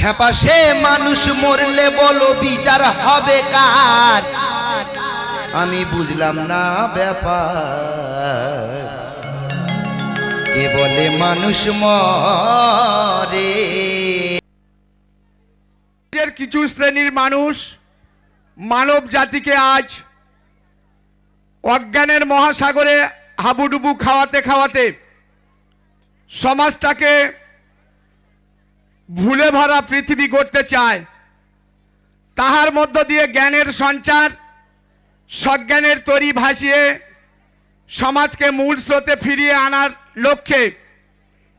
খেপা, সে মানুষ মরলে বলো বিচার হবে কার? আমি বুঝলাম না ব্যাপার। কে বলে মানুষ মরে? কিছু শ্রেণির মানুষ মানব জাতিকে আজ অজ্ঞানের মহাসাগরে হাবুডুবু খাওয়াতে খাওয়াতে সমাজটাকে ভুলে ভরা পৃথিবী করতে চায়। তাহার মধ্য দিয়ে জ্ঞানের সঞ্চার, সজ্ঞানের তরি ভাসিয়ে, সমাজকে মূল স্রোতে ফিরিয়ে আনার লক্ষ্যে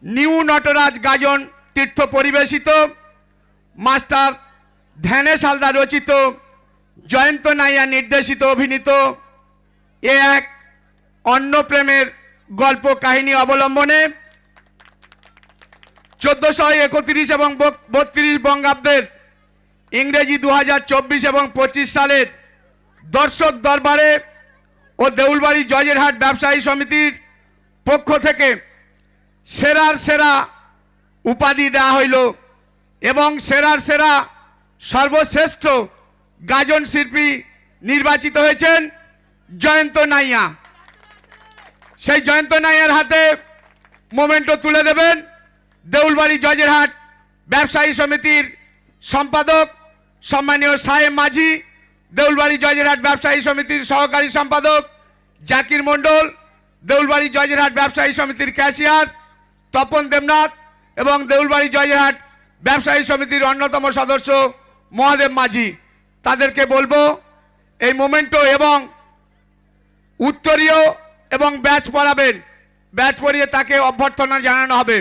নিউ নটরাজ গাজন তীর্থ পরিবেশিত, মাস্টার ধ্যানেশ হালদার রচিত, জয়ন্ত নাইয়া নির্দেশিত অভিনীত এ এক অন্য প্রেমের গল্প কাহিনী অবলম্বনে চোদ্দশো একত্রিশ এবং বত্রিশ বঙ্গাব্দের ইংরেজি দু হাজার চব্বিশ এবং পঁচিশ সালের দর্শক দরবারে ও দেউলবাড়ি জজেরহাট ব্যবসায়ী সমিতির পক্ষ থেকে সেরার সেরা উপাধি দেওয়া হইল এবং সেরার সেরা সর্বশ্রেষ্ঠ গাজন শিল্পী নির্বাচিত হয়েছেন জয়ন্ত নাইয়া। সেই জয়ন্ত নাইয়ার হাতে মোমেন্টো তুলে দেবেন। দেউলবাড়ি জজেরহাট ব্যবসায়ী সমিতির সম্পাদক সম্মানীয় সাহেব মাঝি, দেউলবাড়ি জজেরহাট ব্যবসায়ী সমিতির সহকারী সম্পাদক জাকির মণ্ডল, দেউলবাড়ি জজেরহাট ব্যবসায়ী সমিতির ক্যাশিয়ার তপন দেবনাথ এবং দেউলবাড়ি জজেরহাট ব্যবসায়ী সমিতির অন্যতম সদস্য মহাদেব মাঝি। তাদেরকে বলব, এই মোমেন্টো এবং উত্তরীয় এবং ব্যাচ পড়াবেন। ব্যাচ পড়িয়ে তাকে অভ্যর্থনা জানানো হবে।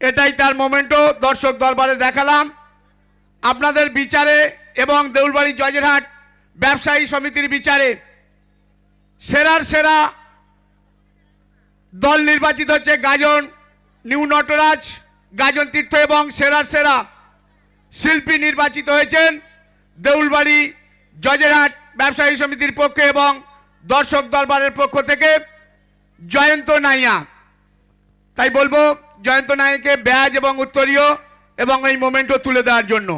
এটাই তার মোমেন্টো। দর্শক দরবারে দেখালাম। আপনাদের বিচারে এবং দেউলবাড়ি জজেরহাট ব্যবসায়ী সমিতির বিচারে সেরার সেরা দল নির্বাচিত হচ্ছে গাজন, নিউ নটরাজ, গাজন তীর্থ এবং সেরার সেরা শিল্পী নির্বাচিত হয়েছেন দেউলবাড়ি জজেরহাট ব্যবসায়ী সমিতির পক্ষে এবং দর্শক দরবারের পক্ষ থেকে জয়ন্ত নাইয়া। তাই বলব জয়ন্ত নাইকে ব্যাজ এবং উত্তরীয় এবং এই মোমেন্টও তুলে দেওয়ার জন্য।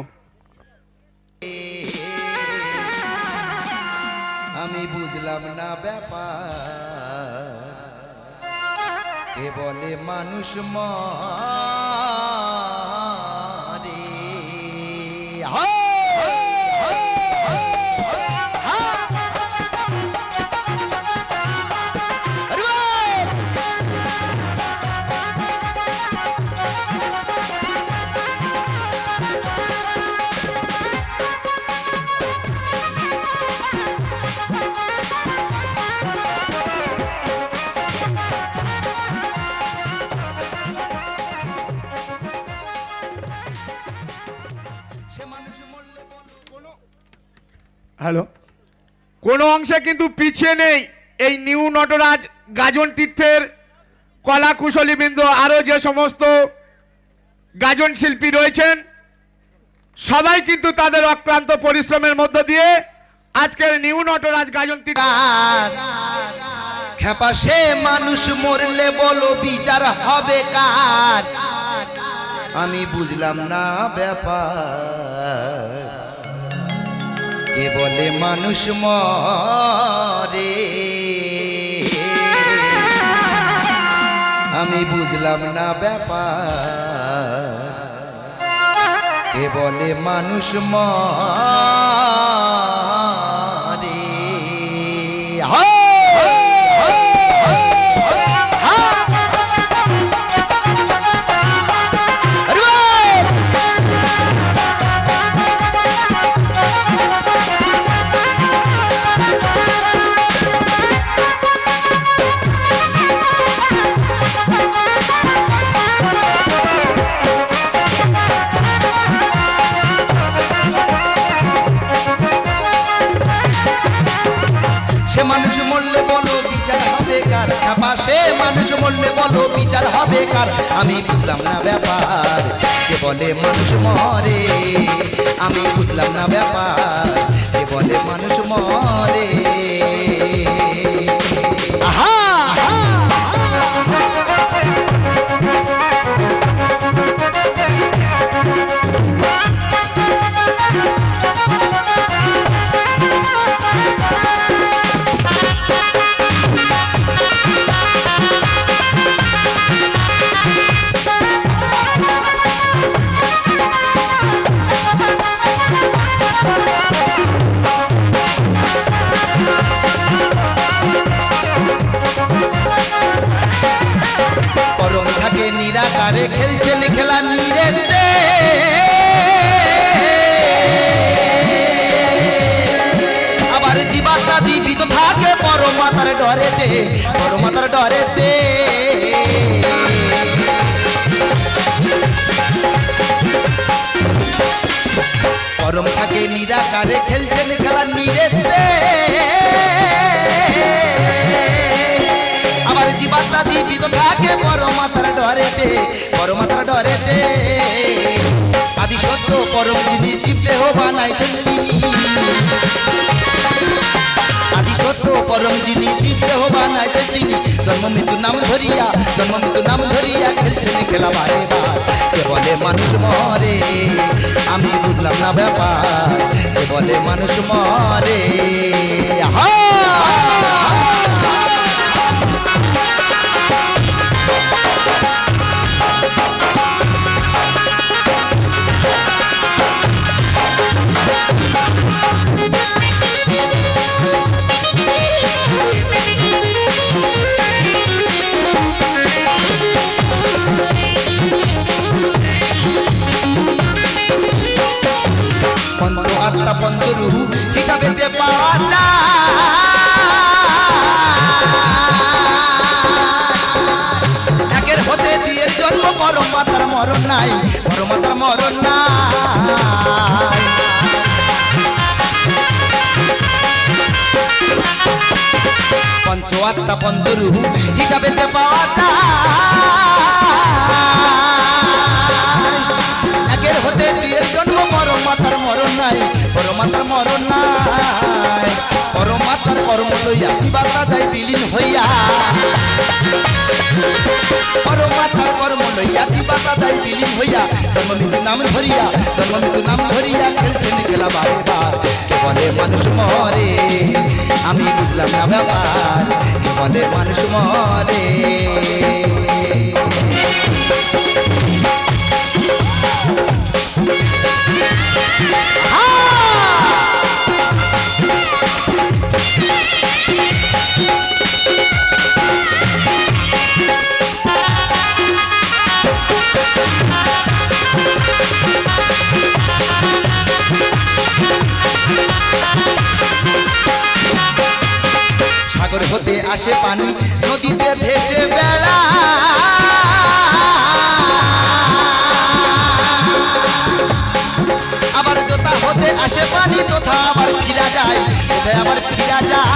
আমি বুঝলাম না ব্যাপার। কেবলে মানুষ মরে হ্যালো কোনো অংশে কিন্তু পিছিয়ে নেই এই নিউ নটরাজ গাজন তীর্থের কলা কুশলীবৃন্দ আরও যে সমস্ত গাজন শিল্পী রয়েছেন, সবাই কিন্তু তাদের অক্লান্ত পরিশ্রমের মধ্য দিয়ে আজকের নিউ নটরাজ গাজন খেপা সে মানুষ মরলে বলো বিচার হবে কার? আমি বুঝলাম না ব্যাপার। কে বলে মানুষ মরে। আমি বুঝলাম না ব্যাপার। এ বলে মানুষ মরে। হবে পাশে মানুষ মরলে বলো বিচার হবে কার? আমি বুঝলাম না ব্যাপার, কে বলে মানুষ মরে? আমি বুঝলাম না ব্যাপার, কে বলে মানুষ মরে? আহা! গরম নিরাকারে খেলছেন খেলা নিরেতে আবার জীবিত থাকে বড় মাতার ডরেতে বড় মাতার ডরেতে। আদি সত্য পরম যিনি জীবতে হো তিনি। আদি সত্য পরম যিনি জীবতে হো বানাইছেন তিনি। জন্ম নাম ধরিয়া, জন্ম নাম ধরিয়া খেলছেন খেলা বারে বলে মানুষ মরে আমি বুঝলাম না ব্যাপার। বলে মানুষ মরে। হা পঞ্চরূপ হিসাবেতে পাওয়া একের হতে দিয়ে জন্ম পরম মাতার মরণ নাই পরম মাতার মরণ নাই। পঞ্চ আত্মা পঞ্চরূপ হিসাবেতে পাওয়া যায় মাতার মরণ নাই। কর্ম লইয়া বার্তা যায় বিলীন হইয়া। মাতার কর্ম লইয়া বার্তা যায় বিলীন হইয়া। জন্ম নাম ধরিয়া জন্ম নাম ধরিয়া খেলছেন খেলা বারে বার। মানুষ মরে? আমি বুঝলাম না ব্যাপার। মানুষ মরে? আসে পানি, নদীতে ভেসে বেড়া। আবার কোথা হতে আসে পানি কোথা আবার ফিরা যায়, কোথায় আবার ফিরা যায়?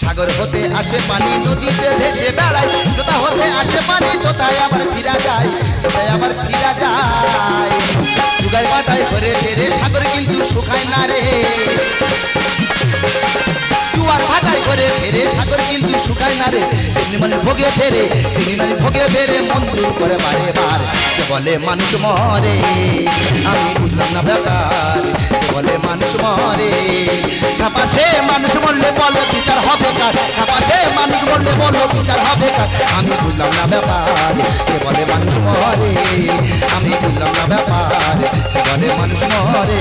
সাগর হতে আসে পানি, নদীতে ভেসে বেড়ায় কোথা হতে আসে পানি কোথায় কিন্তু শুকায় না রে তেমনি মানে ভোগে ফেরে মানে ভোগে ফেরে মন দূর করে বারে বার। বলে মানুষ মরে, আমি বুঝলাম না ব্যাপার। বলে মানুষ মরে, কাপাসে মানুষ মরলে বলো বিচার হবে কার? কাপাসে মানুষ মরলে বলো বিচার হবে কার? আমি বুঝলাম না ব্যাপার। কে বলে মানুষ মরে, আমি বুঝলাম না ব্যাপার। বলে মানুষ মরে